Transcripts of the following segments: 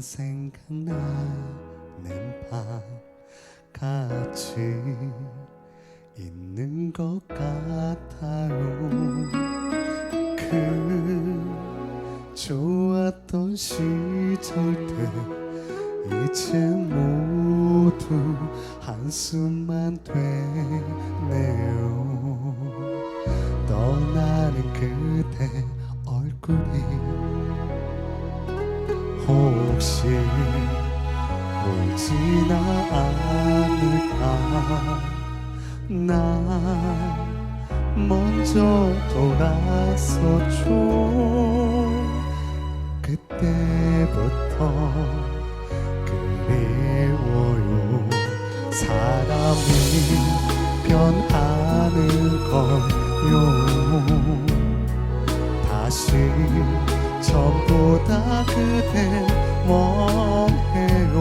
생각나는 밤 같이 있는 것 같아요. 그 좋았던 시절들 이제 모두 한숨만 되네요. 떠나는 그대 얼굴이 혹시 보지나 않을까? 나 먼저 돌아섰죠. 그때부터 그리워요. 사람이 변하는 걸요. 다시 전보다 그대 원해요.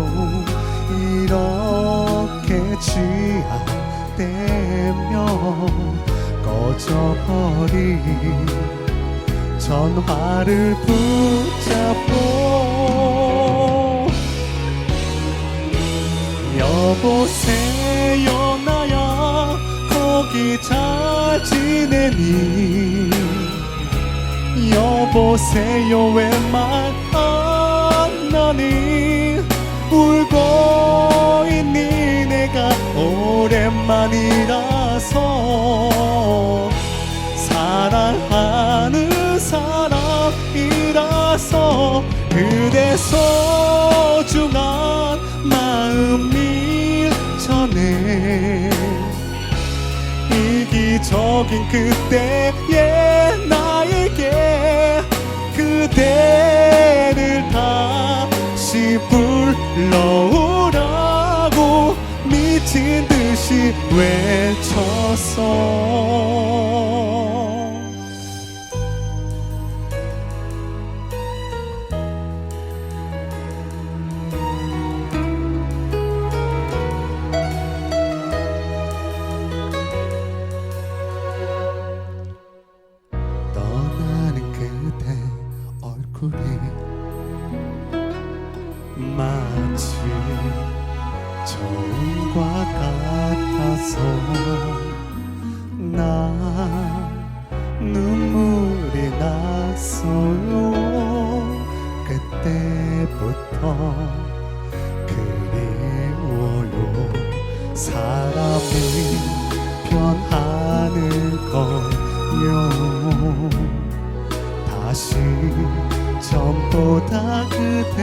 이렇게 취한되면 꺼져버린 전화를 붙잡고 여보세요 나야. 거기 잘 지내니 여보세요. 왜 말안 하니 울고 있니? 내가 오랜만이라서 사랑하는 사람이라서 그대 소중한 마음일 전에 이기적인 그때의 불러오라고 미친 듯이 외쳤어 떠나는 그대 얼굴이 마치 처음과 같아서 나 눈물이 났어요. 그때부터 그리워요. 사람이 변하는 걸요. 다시 전보다 그대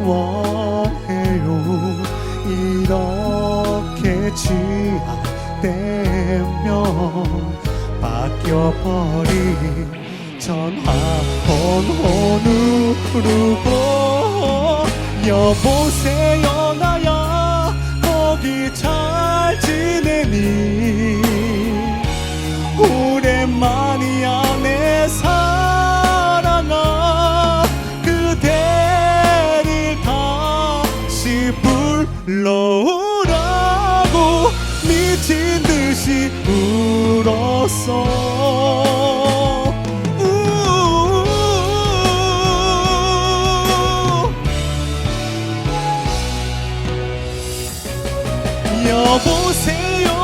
원 해요? 이렇게 취한되면 바뀌어버린 전화번 호 누르고 여보세요 나야 거기 잘 지내니 불러오라고 미친 듯이 울었어. 여보세요.